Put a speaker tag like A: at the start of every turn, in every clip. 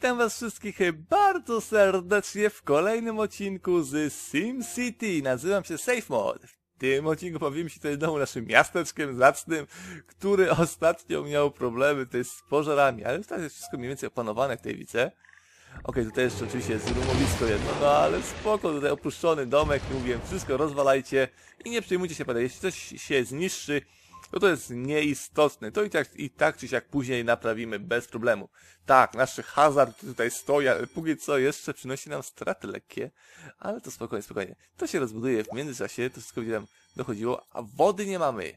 A: Witam was wszystkich bardzo serdecznie w kolejnym odcinku z SimCity. Nazywam się SafeMod. W tym odcinku bawimy się tutaj znowu naszym miasteczkiem zacnym, który ostatnio miał problemy tutaj z pożarami, ale tutaj jest wszystko mniej więcej opanowane, jak tutaj widzę. Okej, tutaj jeszcze oczywiście jest rumowisko jedno, no ale spoko, tutaj opuszczony domek, mówiłem, wszystko rozwalajcie i nie przejmujcie się, pada, jeśli coś się zniszczy, no to jest nieistotne. To i tak, i tak czy siak później naprawimy bez problemu. Tak, nasz hazard tutaj stoi, ale póki co jeszcze przynosi nam straty lekkie, ale to spokojnie, spokojnie. To się rozbuduje w międzyczasie, to wszystko nam dochodziło, a wody nie mamy.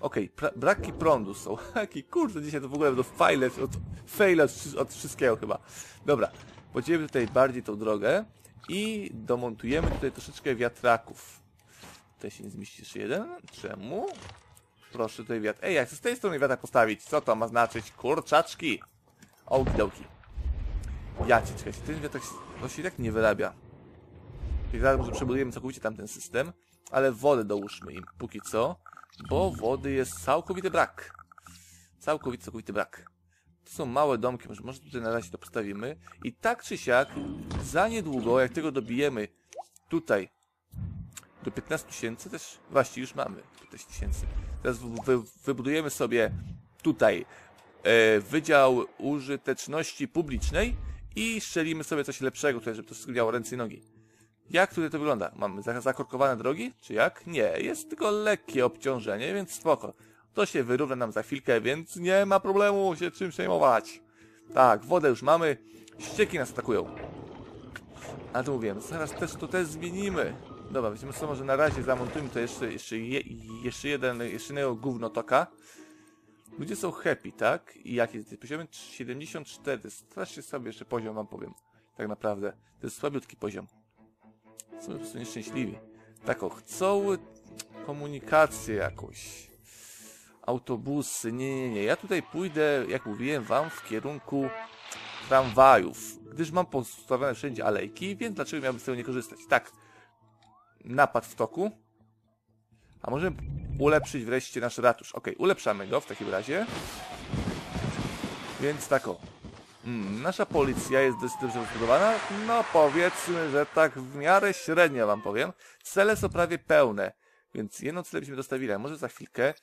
A: Okej, okay, braki prądu są. Jaki kurde, dzisiaj to w ogóle będą file od, faile od, od wszystkiego chyba. Dobra, podzielimy tutaj bardziej tą drogę i domontujemy tutaj troszeczkę wiatraków. Tutaj się nie zmieści jeszcze jeden. Czemu? Proszę tutaj wiatr. Ej, jak z tej strony wiatrak postawić? Co to ma znaczyć? Kurczaczki! Okidoki. Ja cię, czekajcie, ten wiatrak się, on się tak nie wyrabia. I zaraz może przebudujemy całkowicie tamten system, ale wodę dołóżmy im póki co, bo wody jest całkowity brak. Całkowity, całkowity brak. To są małe domki, może, może tutaj na razie to postawimy. I tak czy siak, za niedługo, jak tego dobijemy tutaj do 15 tysięcy, też właśnie już mamy 15 tysięcy. Teraz wy, wybudujemy sobie tutaj e, Wydział Użyteczności Publicznej i strzelimy sobie coś lepszego tutaj, żeby to wszystko miało ręce i nogi. Jak tutaj to wygląda? Mamy zakorkowane drogi? Czy jak? Nie, jest tylko lekkie obciążenie, więc spoko. To się wyrówna nam za chwilkę, więc nie ma problemu się czym przejmować. Tak, wodę już mamy. Ścieki nas atakują. Ale to mówiłem, zaraz też to też zmienimy. Dobra, weźmy sobie może na razie zamontujmy to jeszcze, jeszcze, je, jeszcze jeden, jeszcze jednego gównotoka. Ludzie są happy, tak? I jaki jest poziom? 74. Strasznie sobie jeszcze poziom wam powiem. Tak naprawdę. To jest słabiutki poziom. Są po prostu nieszczęśliwi. Tak o, chcą komunikację jakąś. Autobusy. Nie, nie, nie. Ja tutaj pójdę, jak mówiłem wam, w kierunku tramwajów. Gdyż mam postawione wszędzie alejki, więc dlaczego miałbym z tego nie korzystać? Tak napad w toku. A możemy ulepszyć wreszcie nasz ratusz. Ok, ulepszamy go w takim razie. Więc tak o. Hmm, nasza policja jest dosyć dobrze rozbudowana. No powiedzmy, że tak w miarę średnio wam powiem. Cele są prawie pełne. Więc jedną celę byśmy dostawili, może za chwilkę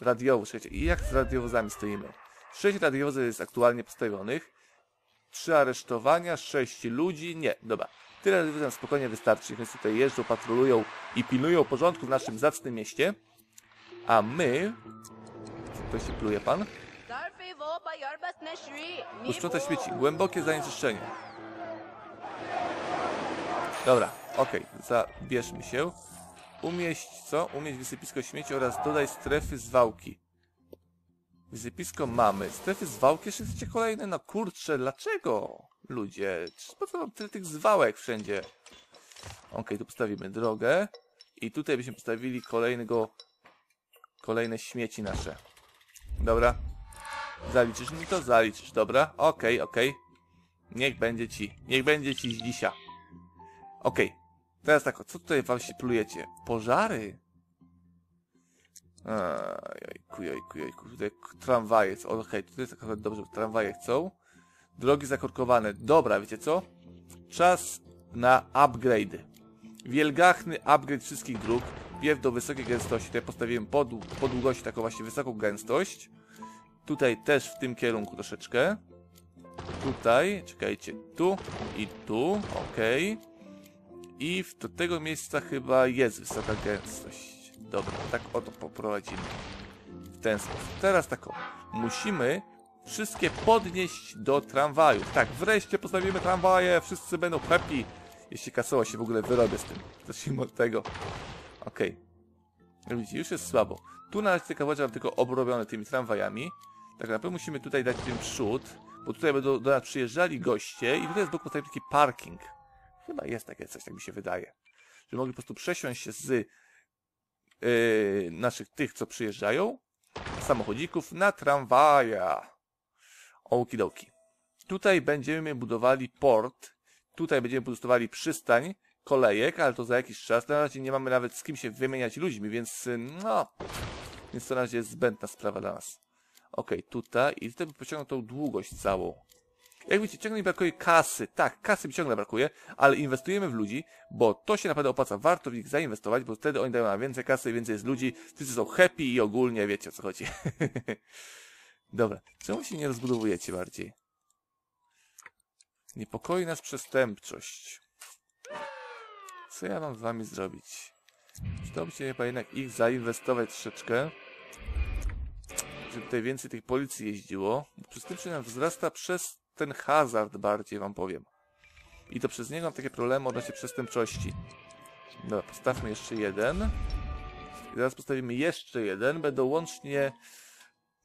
A: radiowóz. I jak z radiowozami stoimy? Sześć radiowozów jest aktualnie postawionych. Trzy aresztowania, sześć ludzi. Nie, dobra. Tyle rozwiązań spokojnie wystarczy, więc tutaj jeżdżą, patrolują i pilnują porządku w naszym zacnym mieście. A my... To się pluje pan? Uszczące śmieci. Głębokie zanieczyszczenie. Dobra, okej. Okay. Zabierzmy się. Umieść co? Umieść wysypisko śmieci oraz dodaj strefy zwałki. Wysypisko mamy. Strefy zwałki jeszcze chcecie kolejne? No kurczę, dlaczego? Ludzie, po co mam tyle tych zwałek wszędzie? Ok, tu postawimy drogę. I tutaj byśmy postawili kolejnego... Kolejne śmieci nasze. Dobra. Zaliczysz mi to? Zaliczysz, dobra. Okej, okay, okej. Okay. Niech będzie ci. Niech będzie ci dzisiaj. Okej. Okay. Teraz tak, co tutaj wam się plujecie? Pożary? Jojku, jojku, jojku. Tutaj tramwaje. Okej, okay, tutaj jest akurat dobrze, tramwaje chcą. Drogi zakorkowane. Dobra, wiecie co? Czas na upgrade. Wielgachny upgrade wszystkich dróg. Pierw do wysokiej gęstości. Tutaj postawiłem po, po długości taką właśnie wysoką gęstość. Tutaj też w tym kierunku troszeczkę. Tutaj, czekajcie, tu i tu, ok. I do tego miejsca chyba jest wysoka gęstość. Dobra, tak oto poprowadzimy. W ten sposób. Teraz tak o. Musimy wszystkie podnieść do tramwajów. Tak, wreszcie postawimy tramwaje, wszyscy będą happy. Jeśli kasoło się w ogóle wyrobię z tym. Zacznijmy od tego. Okej. Okay. Widzicie, już jest słabo. Tu na razie tylko mam tylko obrobione tymi tramwajami. Tak naprawdę musimy tutaj dać tym przód, bo tutaj będą do nas przyjeżdżali goście i tutaj jest boku taki parking. Chyba jest takie coś, tak mi się wydaje. Że mogli po prostu przesiąść się z yy, naszych tych, co przyjeżdżają, samochodzików na tramwaja. Okidoki. Tutaj będziemy budowali port, tutaj będziemy budowali przystań kolejek, ale to za jakiś czas. Na razie nie mamy nawet z kim się wymieniać ludźmi, więc no, więc to na razie jest zbędna sprawa dla nas. Ok, tutaj i tutaj pociągnął tą długość całą. Jak widzicie, ciągle mi brakuje kasy. Tak, kasy mi ciągle brakuje, ale inwestujemy w ludzi, bo to się naprawdę opłaca. Warto w nich zainwestować, bo wtedy oni dają nam więcej kasy, więcej jest ludzi, wszyscy są happy i ogólnie wiecie o co chodzi. Dobra, czemu się nie rozbudowujecie bardziej? Niepokoi nas przestępczość. Co ja mam z wami zrobić? Przydałoby się chyba jednak ich zainwestować troszeczkę, żeby tutaj więcej tych policji jeździło. Bo przestępczość nam wzrasta przez ten hazard bardziej, wam powiem. I to przez niego mam takie problemy odnośnie przestępczości. Dobra, postawmy jeszcze jeden. I teraz postawimy jeszcze jeden. Będą łącznie...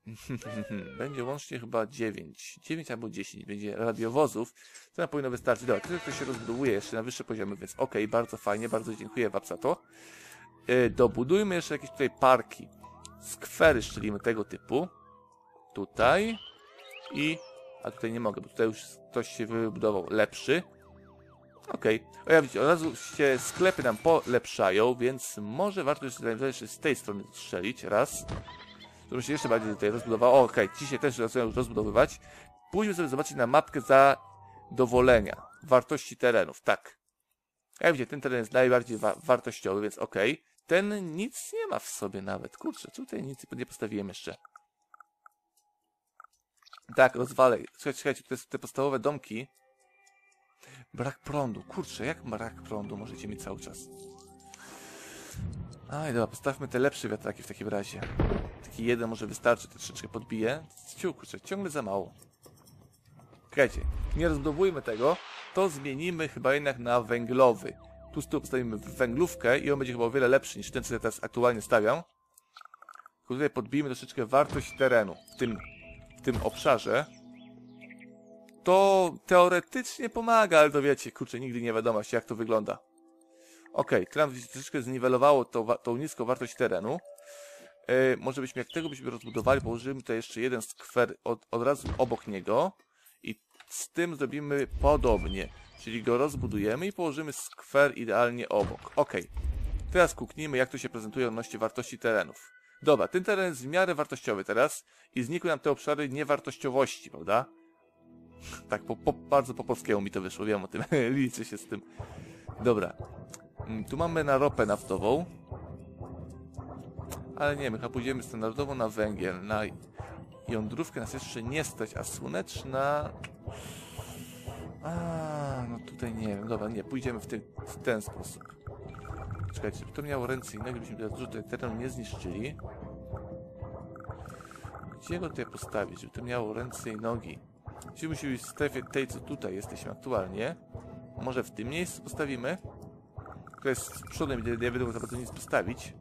A: Będzie łącznie chyba 9. 9 albo 10 będzie radiowozów. To nam powinno wystarczyć. Dobra, tyle to się rozbudowuje jeszcze na wyższe poziomy, więc okay, bardzo fajnie, bardzo dziękuję wam za to. Yy, dobudujmy jeszcze jakieś tutaj parki. Skwery szczelimy tego typu. Tutaj. I... A tutaj nie mogę, bo tutaj już ktoś się wybudował lepszy. Okej. Okay. Ja widzicie, od razu się sklepy nam polepszają, więc może warto jeszcze z tej strony strzelić. Raz żeby się jeszcze bardziej tutaj rozbudowało. Okej, okay, ci się też zaczynają rozbudowywać. Pójdźmy sobie zobaczyć na mapkę zadowolenia. Wartości terenów, tak. Jak widzicie, ten teren jest najbardziej wa wartościowy, więc okej. Okay. Ten nic nie ma w sobie nawet. Kurczę, tutaj nic nie postawiłem jeszcze. Tak, rozwalę. Słuchajcie, słuchajcie, to te podstawowe domki. Brak prądu. Kurczę, jak brak prądu możecie mieć cały czas? Aj, dobra, postawmy te lepsze wiatraki w takim razie. Taki jeden może wystarczy, to troszeczkę podbije. Ciu, kurczę, ciągle za mało. Słuchajcie, nie rozbudowujmy tego, to zmienimy chyba jednak na węglowy. Tu tyłu postawimy węglówkę i on będzie chyba o wiele lepszy niż ten, co ja teraz aktualnie stawiam. Tylko tutaj podbijmy troszeczkę wartość terenu w tym, w tym obszarze. To teoretycznie pomaga, ale to wiecie, kurczę, nigdy nie wiadomo jak to wygląda. Okay, nam troszeczkę zniwelowało tą, tą niską wartość terenu. E, może byśmy, jak tego byśmy rozbudowali, położymy tutaj jeszcze jeden skwer od, od razu obok niego i z tym zrobimy podobnie. Czyli go rozbudujemy i położymy skwer idealnie obok. Ok. Teraz kuknijmy, jak to się prezentuje odnośnie wartości terenów. Dobra, ten teren jest w miarę wartościowy teraz i znikły nam te obszary niewartościowości, prawda? Tak, po, po, bardzo po polskiemu mi to wyszło, wiem o tym, liczę się z tym. Dobra, mm, tu mamy na ropę naftową. Ale nie, my chyba pójdziemy standardowo na węgiel, na jądrówkę nas jeszcze nie stać, a słoneczna... A, no tutaj nie wiem, dobra, nie, pójdziemy w, ty, w ten sposób. Czekajcie, żeby to miało ręce i nogi, byśmy teraz dużo terenu nie zniszczyli. Gdzie go tutaj postawić, żeby to miało ręce i nogi? Gdzie musi być w strefie tej, co tutaj jesteśmy aktualnie. Może w tym miejscu postawimy? To jest z przodu, nie mógł za bardzo nic postawić.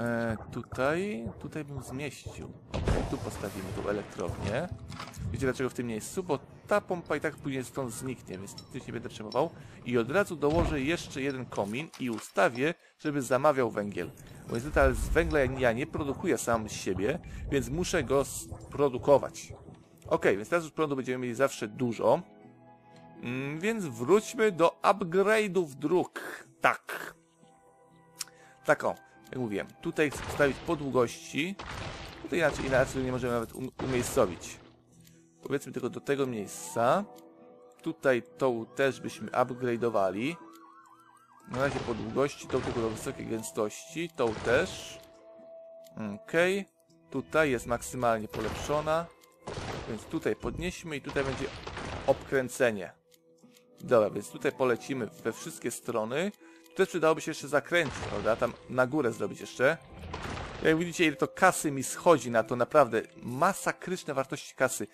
A: E, tutaj, tutaj bym zmieścił. Okay, tu postawimy tą elektrownię. Wiecie dlaczego w tym miejscu? Bo ta pompa i tak później stąd zniknie, więc nic nie będę przejmował. I od razu dołożę jeszcze jeden komin i ustawię, żeby zamawiał węgiel. Bo niestety z węgla ja nie produkuję sam z siebie, więc muszę go produkować. Ok, więc teraz już prądu będziemy mieli zawsze dużo. Mm, więc wróćmy do upgrade'ów dróg. Tak. Tak o jak mówiłem, tutaj chcę postawić po długości. Tutaj inaczej, inaczej nie możemy nawet um umiejscowić. Powiedzmy tylko do tego miejsca. Tutaj tą też byśmy upgrade'owali. Na razie po długości, tą tylko do wysokiej gęstości, tą też. Ok. Tutaj jest maksymalnie polepszona. Więc tutaj podnieśmy i tutaj będzie obkręcenie. Dobra, więc tutaj polecimy we wszystkie strony. Też przydałoby się jeszcze zakręcić, prawda? Tam na górę zrobić jeszcze. Jak widzicie, ile to kasy mi schodzi na to, naprawdę. Masakryczne wartości kasy.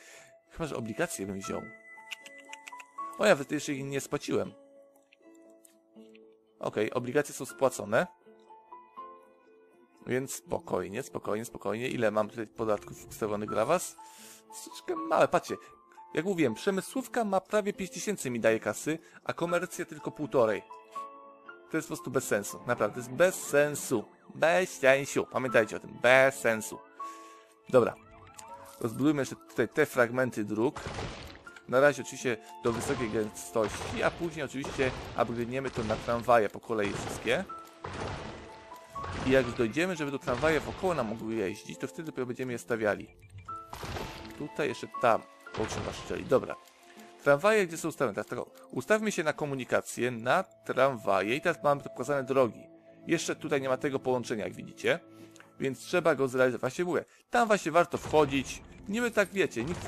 A: Chyba, że obligacje bym wziął. O, ja jeszcze ich nie spłaciłem. Ok, obligacje są spłacone. Więc spokojnie, spokojnie, spokojnie. Ile mam tutaj podatków ustawionych dla was? Troszeczkę małe, patrzcie. Jak mówiłem, przemysłówka ma prawie 5000 mi daje kasy, a komercja tylko półtorej. To jest po prostu bez sensu. Naprawdę, to jest bez sensu. Bez sensu. Pamiętajcie o tym. Bez sensu. Dobra. Rozbudujmy jeszcze tutaj te fragmenty dróg. Na razie oczywiście do wysokiej gęstości, a później oczywiście upgrade'niemy to na tramwaje po kolei wszystkie. I jak już dojdziemy, żeby do tramwaje wokoło nam mogły jeździć, to wtedy będziemy je stawiali. tutaj, jeszcze tam. O, trzeba szczelić. Dobra. Tramwaje gdzie są ustawione? Teraz tak, o, ustawmy się na komunikację, na tramwaje i teraz mamy pokazane drogi. Jeszcze tutaj nie ma tego połączenia, jak widzicie. Więc trzeba go zrealizować. Właśnie mówię, tam właśnie warto wchodzić. Niby tak wiecie, nikt,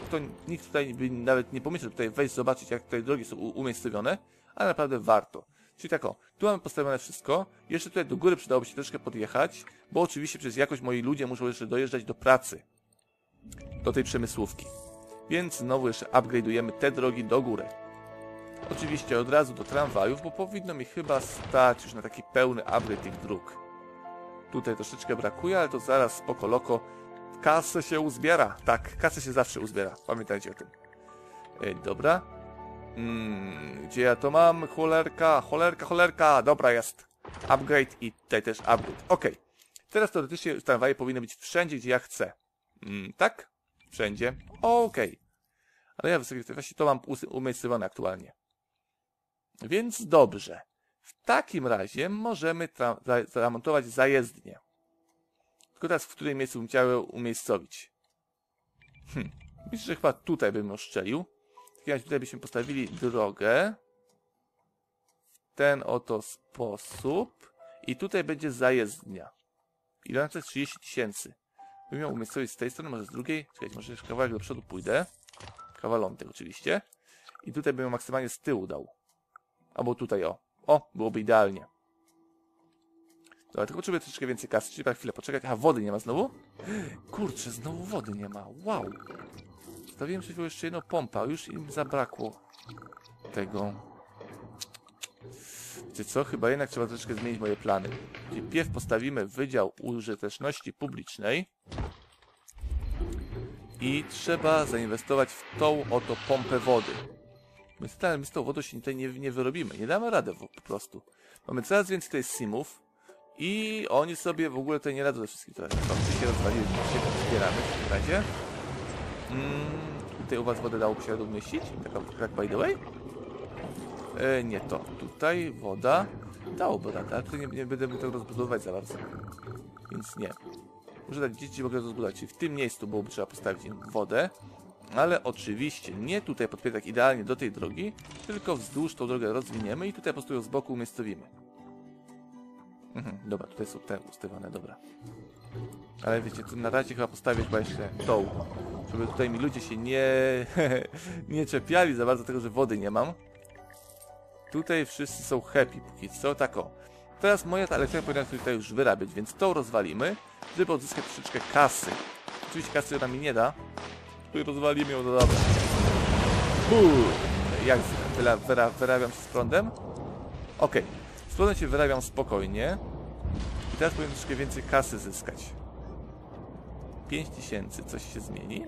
A: nikt tutaj by nawet nie pomyślał tutaj wejść, zobaczyć jak tutaj drogi są umiejscowione, ale naprawdę warto. Czyli tak o, tu mamy postawione wszystko. Jeszcze tutaj do góry przydałoby się troszkę podjechać, bo oczywiście przez jakość moi ludzie muszą jeszcze dojeżdżać do pracy. Do tej przemysłówki. Więc znowu jeszcze upgrade'ujemy te drogi do góry. Oczywiście od razu do tramwajów, bo powinno mi chyba stać już na taki pełny upgrade tych dróg. Tutaj troszeczkę brakuje, ale to zaraz spoko loko. Kasę się uzbiera. Tak, kasę się zawsze uzbiera. Pamiętajcie o tym. E, dobra. Mm, gdzie ja to mam? Cholerka, cholerka, cholerka. Dobra, jest. Upgrade i tutaj też upgrade. Ok. Teraz teoretycznie tramwaje powinny być wszędzie, gdzie ja chcę. Mm, tak? Wszędzie. Okej. Ale ja wysokie właśnie to mam umiejscowione aktualnie. Więc dobrze. W takim razie możemy zamontować zajezdnię. Tylko teraz w którym miejscu bym chciał umiejscowić? Hm. Myślę, że chyba tutaj bym oszczelił. W takim razie tutaj byśmy postawili drogę. W ten oto sposób. I tutaj będzie zajezdnia. Ile na to jest 30 tysięcy. Bym ją umiejscowić z tej strony, może z drugiej. Czekajcie, może jeszcze kawałek do przodu pójdę. Kawalątek oczywiście. I tutaj bym ją maksymalnie z tyłu dał. Albo tutaj o. O, byłoby idealnie. Dobra, tylko potrzebuję troszeczkę więcej kasy. Trzeba chwilę poczekać. A wody nie ma znowu? Kurczę, znowu wody nie ma. Wow. Stawiłem przed jeszcze jedną pompę, już im zabrakło tego. Wiecie co? Chyba jednak trzeba troszeczkę zmienić moje plany. Pierw postawimy Wydział Użyteczności Publicznej i trzeba zainwestować w tą oto pompę wody. My, my z tą wodą się tutaj nie, nie wyrobimy. Nie damy rady po prostu. Mamy coraz więcej tutaj simów i oni sobie w ogóle tutaj nie radzą ze wszystkim. Teraz to się rozwalili, się tam zbieramy w takim razie. Mm, tutaj u was wodę dałoby się umieścić? Tak by the way? E, nie to. Tutaj woda. Dałoby radę, ale nie, nie będę tego rozbudowywać za bardzo. Więc nie. Muszę dać dzieci mogę rozbudować. W tym miejscu byłoby trzeba postawić im wodę. Ale oczywiście nie tutaj podpię tak idealnie do tej drogi, tylko wzdłuż tą drogę rozwiniemy i tutaj po prostu ją z boku umiejscowimy. Mhm, dobra, tutaj są te ustawione, dobra. Ale wiecie, na razie chyba postawię chyba jeszcze tą, żeby tutaj mi ludzie się nie, nie czepiali za bardzo tego, że wody nie mam. Tutaj wszyscy są happy póki co, tak o. Teraz moja ta elektrownia powinna tutaj już wyrabiać, więc tą rozwalimy, żeby odzyskać troszeczkę kasy. Oczywiście kasy ona mi nie da. Tutaj rozwalimy ją, no dobra. Jak wyra, wyra, wyrabiam się z prądem? Okej. Z prądem się wyrabiam spokojnie. I teraz powinien troszkę więcej kasy zyskać. 5000, coś się zmieni?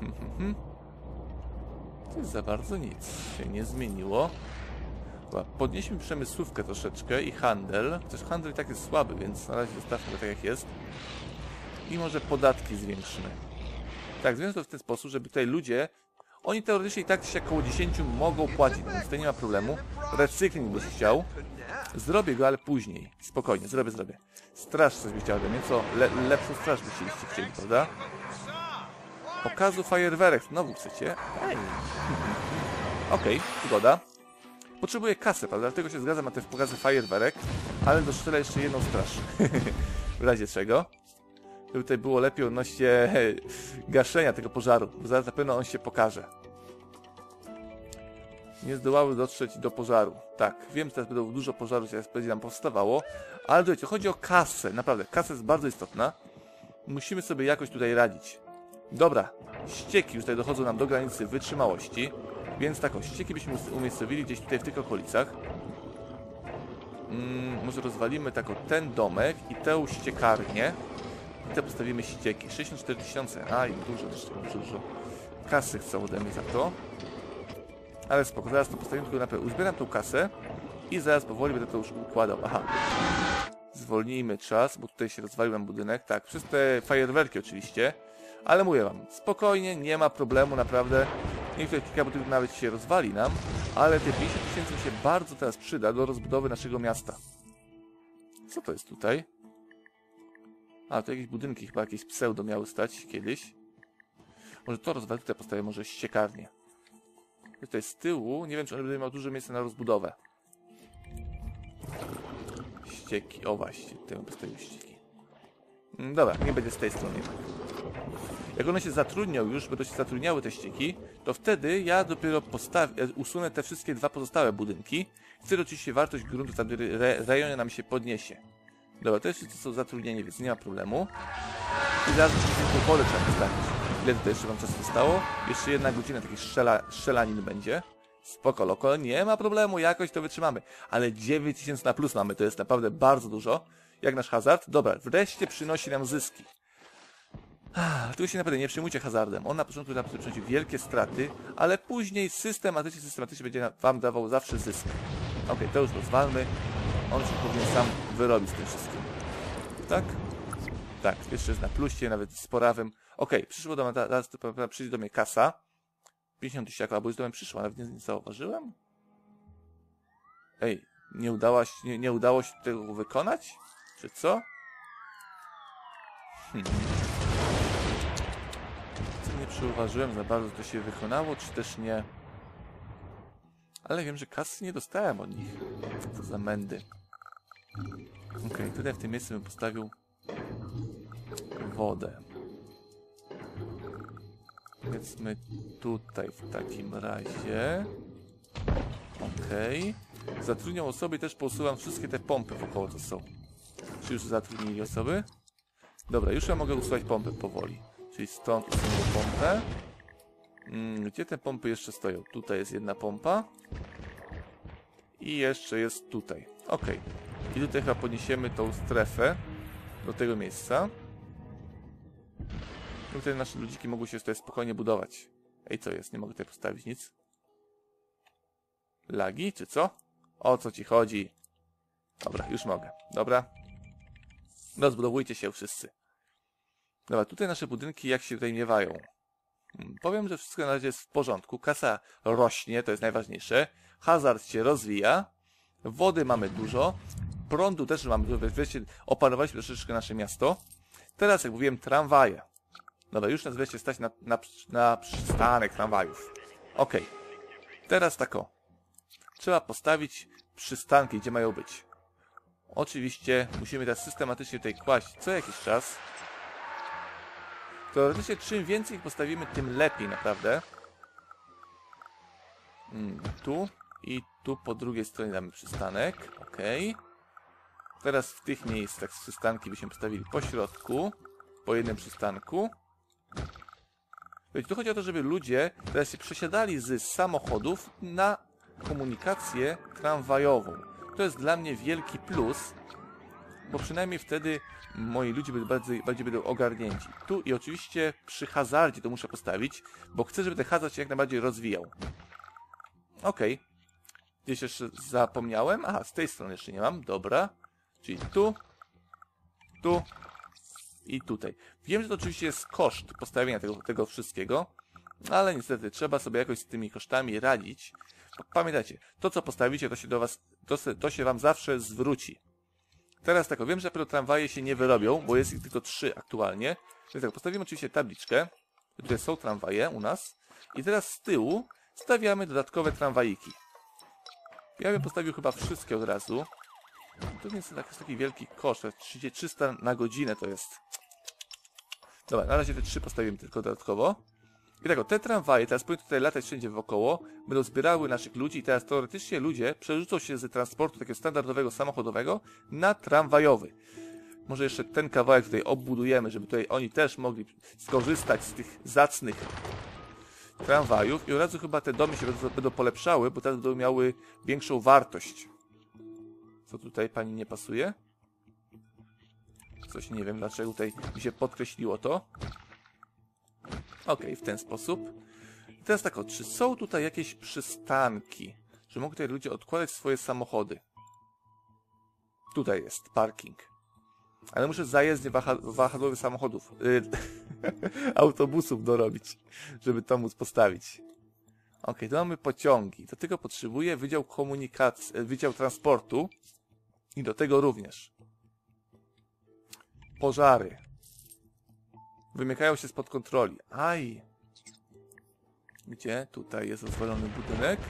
A: Mhm. To jest za bardzo nic. Się nie zmieniło. Podnieśmy przemysłówkę troszeczkę i handel. Chociaż handel i tak jest słaby, więc na razie zostawmy go tak jak jest. I może podatki zwiększymy. Tak, zwiększmy to w ten sposób, żeby tutaj ludzie oni teoretycznie i tak się około 10 mogą płacić, więc to nie ma problemu. Recykling byś chciał. Zrobię go, ale później. Spokojnie, zrobię, zrobię. Straż coś by chciał ode mnie, co? Le lepszą straż by chcieliście chcieli, prawda? Pokazu fajerwerek. Znowu chcecie? Ej. Okej, zgoda. Potrzebuję kasy, prawda? Dlatego się zgadzam na te pokazy fajerwerek, ale doszczela jeszcze jedną straż. w razie czego. Żeby tutaj było lepiej odnośnie gaszenia tego pożaru, bo zaraz na pewno on się pokaże. Nie zdołały dotrzeć do pożaru. Tak, wiem, że teraz będą dużo pożarów, jak będzie nam powstawało, ale słuchajcie, chodzi o kasę, naprawdę, kasa jest bardzo istotna. Musimy sobie jakoś tutaj radzić. Dobra, ścieki już tutaj dochodzą nam do granicy wytrzymałości, więc tak o, ścieki byśmy umiejscowili gdzieś tutaj w tych okolicach. Mm, może rozwalimy tak o ten domek i tę ściekarnię. I te postawimy ścieki. 64 tysiące. A, i dużo, dużo, dużo. Kasy chcą ode mnie za to. Ale spoko, zaraz to postawimy tylko najpierw. Uzbieram tą kasę i zaraz powoli będę to już układał. Aha. Zwolnijmy czas, bo tutaj się rozwalił nam budynek. Tak, przez te fajerwerki oczywiście. Ale mówię wam, spokojnie, nie ma problemu, naprawdę. Niektóre kilka budynków nawet się rozwali nam, ale te 50 tysięcy się bardzo teraz przyda do rozbudowy naszego miasta. Co to jest tutaj? A, to jakieś budynki chyba jakieś pseudo miały stać kiedyś. Może to rozwalę, tutaj postawię może ściekarnię. Tutaj z tyłu, nie wiem czy on będzie miał dużo miejsca na rozbudowę. Ścieki, o właśnie, tutaj bym postawił ścieki. Dobra, nie będzie z tej strony jednak. Jak one się zatrudnią już, będą się zatrudniały te ścieki, to wtedy ja dopiero postawię, e, usunę te wszystkie dwa pozostałe budynki. Wtedy oczywiście wartość gruntu w tamtym re rejonie nam się podniesie. Dobra, to wszyscy są zatrudnieni, więc nie ma problemu. I zaraz tylko wodę trzeba postawić. Ile tutaj jeszcze wam czasu zostało? Jeszcze jedna godzina takich strzela, strzelanin będzie. Spoko, loko, nie ma problemu, jakoś to wytrzymamy. Ale 9000 na plus mamy, to jest naprawdę bardzo dużo. Jak nasz hazard? Dobra, wreszcie przynosi nam zyski. Tu się naprawdę nie przejmujcie hazardem. On na początku przynosi wielkie straty, ale później systematycznie, systematycznie będzie wam dawał zawsze zysk. Okej, to już rozwalmy. On się powinien sam wyrobić z tym wszystkim. Tak? Tak, jeszcze jest na plusie, nawet z porawem. Okej, przyszło do mnie, teraz przyjdzie do mnie kasa. 50 tysięcy, albo już do mnie przyszła, nawet nie, nie zauważyłem. Ej, nie udało się, nie, nie udało się tego wykonać? Czy co? Hmm. Co przyuważyłem za bardzo, to się wykonało, czy też nie? Ale wiem, że kasy nie dostałem od nich. Co za mędy. Okej, tutaj w tym miejscu bym postawił wodę. Powiedzmy tutaj w takim razie. Okej. Zatrudnią osoby i też posuwam wszystkie te pompy wokoło to są. Czy już zatrudnili osoby? Dobra, już ja mogę usuwać pompy powoli. Czyli stąd usunę pompę. Mm, gdzie te pompy jeszcze stoją? Tutaj jest jedna pompa. I jeszcze jest tutaj. Ok. I tutaj chyba podniesiemy tą strefę do tego miejsca. I wtedy nasze ludziki mogą się tutaj spokojnie budować. Ej, co jest? Nie mogę tutaj postawić nic. Lagi, czy co? O co ci chodzi? Dobra, już mogę. Dobra. Rozbudowujcie się wszyscy. Dobra, tutaj nasze budynki jak się tutaj miewają. Hmm, Powiem, że wszystko na razie jest w porządku. Kasa rośnie, to jest najważniejsze. Hazard się rozwija. Wody mamy dużo. Prądu też mamy dużo. Wreszcie opanowaliśmy troszeczkę nasze miasto. Teraz, jak mówiłem, tramwaje. Dobra, już nas wreszcie stać na, na, na przystanek tramwajów. Okej. Teraz tak o. Trzeba postawić przystanki, gdzie mają być. Oczywiście musimy teraz systematycznie tutaj kłaść co jakiś czas. Teoretycznie czym więcej ich postawimy, tym lepiej naprawdę. Mm, tu i tu po drugiej stronie damy przystanek. Ok. Teraz w tych miejscach przystanki byśmy postawili po środku, po jednym przystanku. Wiecie, tu chodzi o to, żeby ludzie teraz się przesiadali z samochodów na komunikację tramwajową. To jest dla mnie wielki plus, bo przynajmniej wtedy moi ludzie będą bardziej, bardziej będą ogarnięci. Tu i oczywiście przy hazardzie to muszę postawić, bo chcę, żeby ten hazard się jak najbardziej rozwijał. Okej. Gdzieś jeszcze zapomniałem? Aha, z tej strony jeszcze nie mam. Dobra. Czyli tu, tu i tutaj. Wiem, że to oczywiście jest koszt postawienia tego, tego wszystkiego, ale niestety trzeba sobie jakoś z tymi kosztami radzić. Pamiętajcie, to co postawicie, to się do was, to, to się wam zawsze zwróci. Teraz tak, wiem, że dopiero tramwaje się nie wyrobią, bo jest ich tylko trzy aktualnie. Więc tak, postawimy oczywiście tabliczkę. Tutaj są tramwaje u nas. I teraz z tyłu stawiamy dodatkowe tramwajiki. Ja bym postawił chyba wszystkie od razu. To nie jest taki, wielki koszt, 30 300 na godzinę to jest. Dobra, na razie te trzy postawimy tylko dodatkowo. I tak, o, te tramwaje teraz powinny tutaj latać wszędzie wokoło, będą zbierały naszych ludzi i teraz teoretycznie ludzie przerzucą się z transportu takiego standardowego, samochodowego na tramwajowy. Może jeszcze ten kawałek tutaj obudujemy, żeby tutaj oni też mogli skorzystać z tych zacnych tramwajów i od razu chyba te domy się będą, będą polepszały, bo teraz będą miały większą wartość. Co tutaj pani nie pasuje? Coś nie wiem, dlaczego tutaj mi się podkreśliło to. Okej, w ten sposób. I teraz tak, o, czy są tutaj jakieś przystanki, że mogą tutaj ludzie odkładać swoje samochody? Tutaj jest parking. Ale muszę zajezdnie waha wahadłowych samochodów, yy, autobusów dorobić, żeby to móc postawić. Okej, tu mamy pociągi. Do tego potrzebuję Wydział Komunikacji, e, Wydział Transportu i do tego również pożary. Wymykają się spod kontroli. Aj! Gdzie? Tutaj jest rozwalony budynek.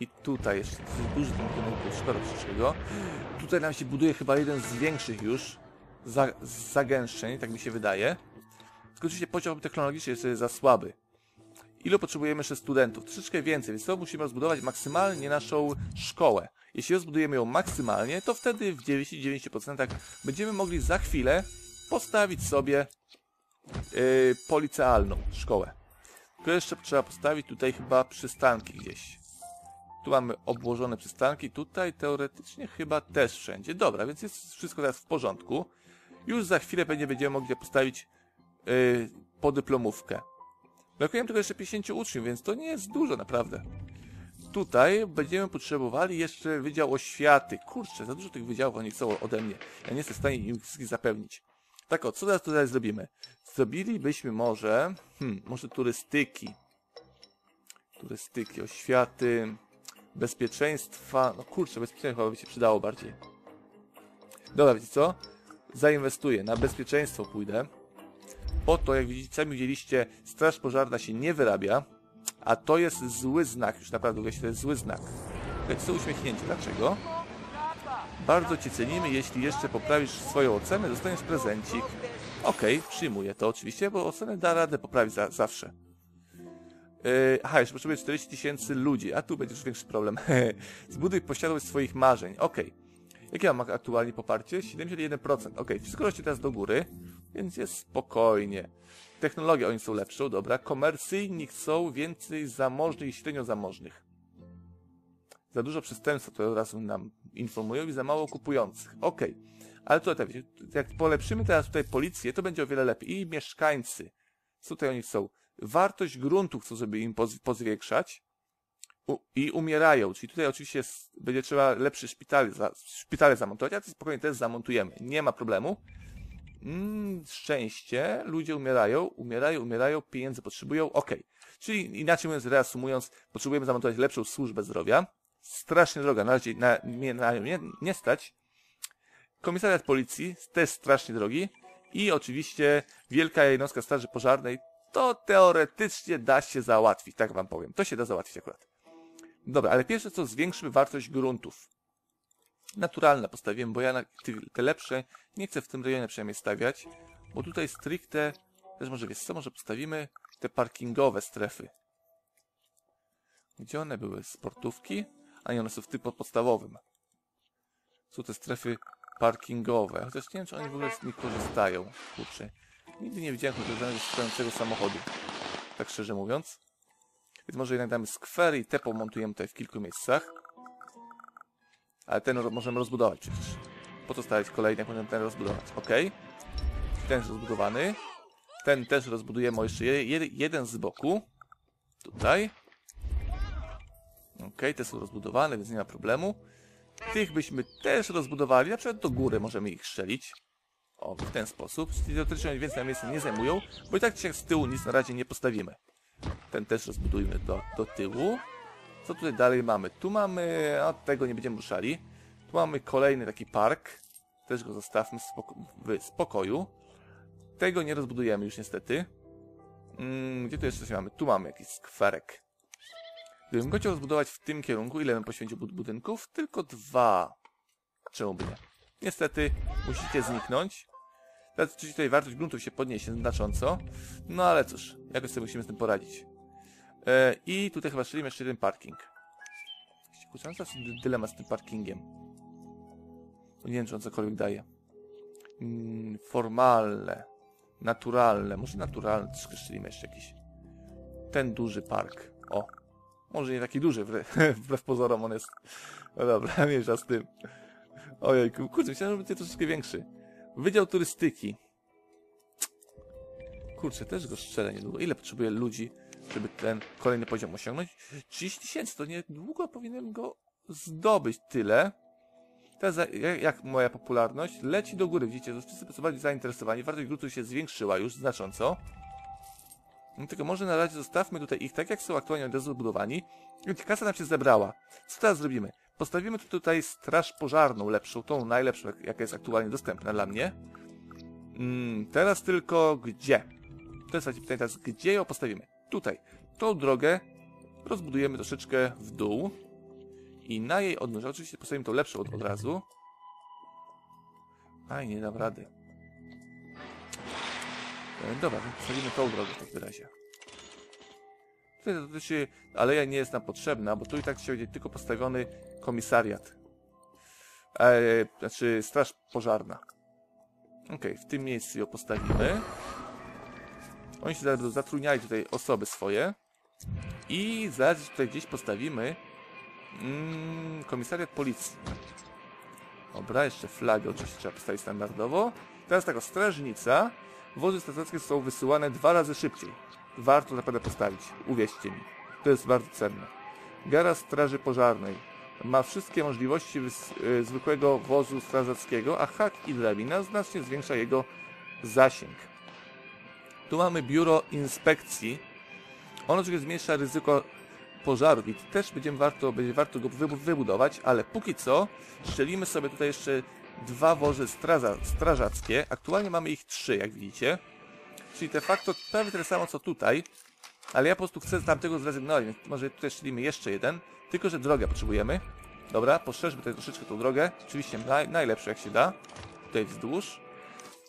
A: I tutaj jeszcze jest duży budynek, bo szkoda troszeczkę go. Tutaj nam się buduje chyba jeden z większych już za, zagęszczeń, tak mi się wydaje. Tylko oczywiście poziom technologiczny jest za słaby. Ilu potrzebujemy jeszcze studentów? Troszeczkę więcej, więc to musimy rozbudować maksymalnie naszą szkołę. Jeśli rozbudujemy ją maksymalnie, to wtedy w 99% będziemy mogli za chwilę postawić sobie yy, policealną szkołę. Tylko jeszcze trzeba postawić tutaj chyba przystanki gdzieś. Tu mamy obłożone przystanki, tutaj teoretycznie chyba też wszędzie. Dobra, więc jest wszystko teraz w porządku. Już za chwilę pewnie będziemy mogli postawić yy, podyplomówkę. Brakuje tylko jeszcze 50 uczniów, więc to nie jest dużo naprawdę. Tutaj będziemy potrzebowali jeszcze Wydział Oświaty. Kurczę, za dużo tych wydziałów oni chcą ode mnie. Ja nie jestem w stanie im wszystkich zapewnić. Tak o, co teraz tutaj zrobimy? Zrobilibyśmy może, hmm, może turystyki. Turystyki, oświaty, bezpieczeństwa. No kurczę, bezpieczeństwo by się przydało bardziej. Dobra, wiecie co? Zainwestuję, na bezpieczeństwo pójdę. Po to, jak widzicie, sami widzieliście, straż pożarna się nie wyrabia, a to jest zły znak, już naprawdę to jest zły znak. Słuchajcie, są uśmiechnięci. Dlaczego? Bardzo Cię cenimy, jeśli jeszcze poprawisz swoją ocenę, dostaniesz prezencik. Okej, okay, przyjmuję to oczywiście, bo ocenę da radę poprawić za, zawsze. Yy, aha, jeszcze potrzebuję 40 tysięcy ludzi, a tu będzie większy problem. Zbuduj posiadłość swoich marzeń. Okej. Okay. Jakie mam aktualnie poparcie? 71%. Ok, wszystko rośnie teraz do góry, więc jest spokojnie. Technologie oni są lepszą, dobra. Komercyjni chcą więcej zamożnych i średnio zamożnych. Za dużo przestępstwa to od razu nam informują i za mało kupujących. Ok, ale to tak, jak polepszymy teraz tutaj policję, to będzie o wiele lepiej. I mieszkańcy. Co tutaj oni chcą? Wartość gruntu chcą, żeby im pozwiększać u, i umierają. Czyli tutaj oczywiście jest, będzie trzeba lepszy szpital, za, szpitale zamontować, a to spokojnie też zamontujemy. Nie ma problemu. Mm, szczęście, ludzie umierają, umierają, umierają, pieniędzy potrzebują, ok. Czyli inaczej mówiąc, reasumując, potrzebujemy zamontować lepszą służbę zdrowia. Strasznie droga, na razie na, nie, na nie, nie stać. Komisariat policji też strasznie drogi. I oczywiście wielka jednostka straży pożarnej, to teoretycznie da się załatwić, tak wam powiem. To się da załatwić akurat. Dobra, ale pierwsze co, zwiększymy wartość gruntów. Naturalne postawiłem, bo ja na te lepsze nie chcę w tym rejonie przynajmniej stawiać, bo tutaj stricte, też może wiesz co, może postawimy te parkingowe strefy. Gdzie one były? Sportówki? A nie, one są w typu podstawowym. Są te strefy parkingowe. Chociaż nie wiem, czy oni w ogóle z nich korzystają. Kurczę. Nigdy nie widziałem żadnego stojącego samochodu. Tak szczerze mówiąc. Więc może jednak damy skwery i te pomontujemy tutaj w kilku miejscach. Ale ten możemy rozbudować przecież. Po co stawiać kolejny, jak możemy ten rozbudować? Ok. Ten jest rozbudowany. Ten też rozbudujemy jeszcze jeden z boku. Tutaj. Ok, te są rozbudowane, więc nie ma problemu. Tych byśmy też rozbudowali, na przykład do góry możemy ich strzelić. O, w ten sposób. Teoretycznie oni więcej miejsca nie zajmują, bo i tak dzisiaj z tyłu nic na razie nie postawimy. Ten też rozbudujmy do, do tyłu. Co tutaj dalej mamy? Tu mamy... A tego nie będziemy ruszali. Tu mamy kolejny taki park. Też go zostawmy spoko w spokoju. Tego nie rozbudujemy już niestety. Mm, gdzie tu jeszcze coś mamy? Tu mamy jakiś skwerek. Gdybym go chciał rozbudować w tym kierunku, ile bym poświęcił bud budynków? Tylko dwa. Czemu by nie? Niestety musicie zniknąć. Teraz oczywiście tutaj wartość gruntów się podniesie znacząco. No ale cóż, jakoś sobie musimy z tym poradzić. E, I tutaj chyba strzelimy jeszcze jeden parking. Kurczę, mam dylemat z tym parkingiem. nie wiem, czy on cokolwiek daje. Mm, formalne. Naturalne. Może naturalne strzelimy jeszcze jakiś. Ten duży park. O. Może nie taki duży, wbrew pozorom on jest. No dobra, mniejsza z tym. Ojej, kurczę, myślałem, że będzie troszeczkę większy. Wydział turystyki. Kurczę, też go strzelę niedługo. Ile potrzebuję ludzi, żeby ten kolejny poziom osiągnąć? 30 tysięcy, to niedługo powinienem go zdobyć tyle. Teraz jak moja popularność leci do góry, widzicie, wszyscy są bardziej zainteresowani, wartość gruntu się zwiększyła już znacząco. No tylko może na razie zostawmy tutaj ich tak, jak są aktualnie. Wiecie, kasa nam się zebrała. Co teraz zrobimy? Postawimy tu tutaj straż pożarną lepszą, tą najlepszą, jaka jest aktualnie dostępna dla mnie. Mm, teraz tylko gdzie? To jest pytanie teraz, gdzie ją postawimy? Tutaj. Tą drogę rozbudujemy troszeczkę w dół i na jej odnóżu, oczywiście postawimy tą lepszą od, od razu. Aj, nie dam rady. E, dobra, postawimy tą drogę w takim razie. Tutaj dotyczy, aleja nie jest nam potrzebna, bo tu i tak się będzie tylko postawiony komisariat. E, znaczy straż pożarna. Ok, w tym miejscu ją postawimy. Oni się zatrudniali tutaj osoby swoje. I zaraz tutaj gdzieś postawimy mm, komisariat policji. Dobra, jeszcze flagę oczywiście trzeba postawić standardowo. Teraz taka strażnica. Wozy strażackie są wysyłane dwa razy szybciej. Warto naprawdę postawić, uwierzcie mi. To jest bardzo cenne. Gara Straży Pożarnej ma wszystkie możliwości y, zwykłego wozu strażackiego, a hak i drabina znacznie zwiększa jego zasięg. Tu mamy biuro inspekcji. Ono oczywiście zmniejsza ryzyko pożarów i też będziemy warto, będzie warto go wybudować, ale póki co szczelimy sobie tutaj jeszcze dwa wozy straża, strażackie. Aktualnie mamy ich trzy, jak widzicie. Czyli de facto prawie tyle samo co tutaj, ale ja po prostu chcę z tamtego zrezygnować, więc może tutaj szczelimy jeszcze jeden. Tylko, że drogę potrzebujemy. Dobra, poszerzmy tutaj troszeczkę tą drogę. Oczywiście naj, najlepsze jak się da. Tutaj wzdłuż.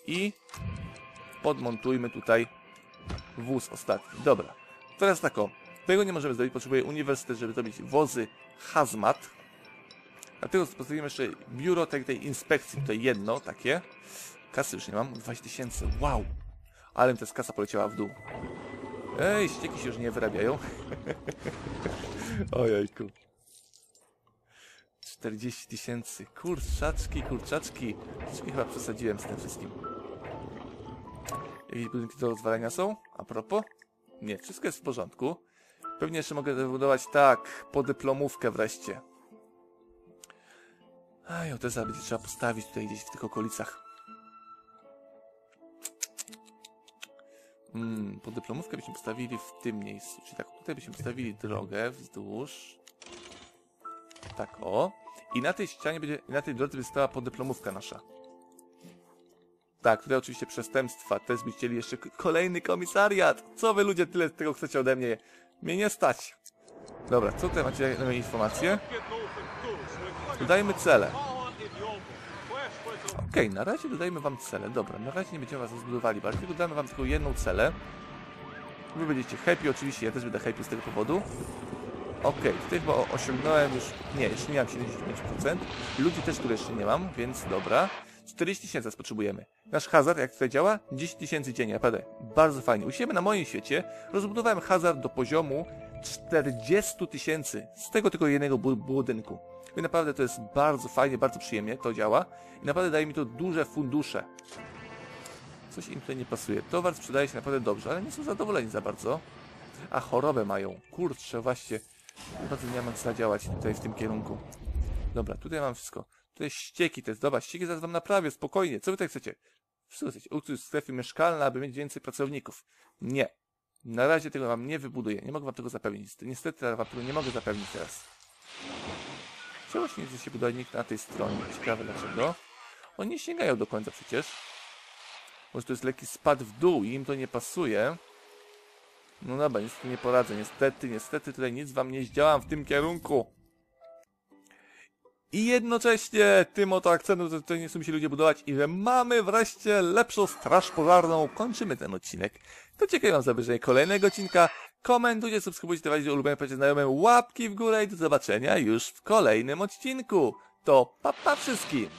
A: I podmontujmy tutaj wóz ostatni. Dobra. Teraz tak o. Tego nie możemy zrobić. Potrzebuję uniwersytet, żeby zrobić wozy hazmat. Dlatego postawimy jeszcze biuro tej, tej inspekcji. Tutaj jedno takie. Kasy już nie mam. 20 tysięcy. Wow. Ale mi ta kasa poleciała w dół. Ej, ścieki się już nie wyrabiają. Ojejku. 40 tysięcy. Kurczaczki, kurczaczki. Troszkę chyba przesadziłem z tym wszystkim. Jakieś budynki do rozwalenia są? A propos? Nie, wszystko jest w porządku. Pewnie jeszcze mogę wybudować tak, po dyplomówkę wreszcie. Aj, Odessa będzie trzeba postawić tutaj gdzieś w tych okolicach. Hmm, po dyplomówkę byśmy postawili w tym miejscu. Czyli tak, tutaj byśmy postawili drogę wzdłuż. Tak, o. I na tej ścianie będzie, na tej drodze będzie stała podyplomówka nasza. Tak, tutaj oczywiście przestępstwa. Też by chcieli jeszcze kolejny komisariat. Co wy ludzie tyle tego chcecie ode mnie? Mnie nie stać. Dobra, co tutaj macie informacje? Dodajmy cele. Okej, okay, na razie dodajmy wam cele. Dobra, na razie nie będziemy was rozbudowali bardziej. Dodamy wam tylko jedną celę. Wy będziecie happy, oczywiście ja też będę happy z tego powodu. Okej, okay, tutaj chyba osiągnąłem już... Nie, jeszcze nie mam 75%. Ludzi też tu jeszcze nie mam, więc dobra. 40 tysięcy potrzebujemy. Nasz hazard, jak tutaj działa? 10 tysięcy dziennie, naprawdę. Bardzo fajnie. U siebie na moim świecie rozbudowałem hazard do poziomu 40 tysięcy. Z tego tylko jednego bu budynku. I naprawdę to jest bardzo fajnie, bardzo przyjemnie to działa. I naprawdę daje mi to duże fundusze. Coś im tutaj nie pasuje. Towar sprzedaje się naprawdę dobrze, ale nie są zadowoleni za bardzo. A chorobę mają. Kurczę, właśnie. Bardzo nie mam co zadziałać tutaj w tym kierunku. Dobra, tutaj mam wszystko. Tutaj ścieki to jest. Dobra, ścieki zaraz wam naprawię, spokojnie. Co wy tutaj chcecie? Wszystko chcecie. Uczyć strefy mieszkalne, aby mieć więcej pracowników. Nie. Na razie tego wam nie wybuduję. Nie mogę wam tego zapewnić. Niestety wam tego nie mogę zapewnić teraz. Czemu się nie chce się budować nikt na tej stronie? Ciekawe dlaczego. Oni nie sięgają do końca przecież. Może to jest lekki spad w dół i im to nie pasuje. No dobra, niestety nie poradzę. Niestety, niestety tutaj nic wam nie zdziałam w tym kierunku. I jednocześnie tym oto akcentem, że tutaj nie chcą się ludzie budować i że mamy wreszcie lepszą straż pożarną, kończymy ten odcinek. To dziękuję wam za kolejnego odcinka. Komentujcie, subskrybujcie, dawajcie ulubione pojęcie znajomym, łapki w górę i do zobaczenia już w kolejnym odcinku. To papa pa wszystkim!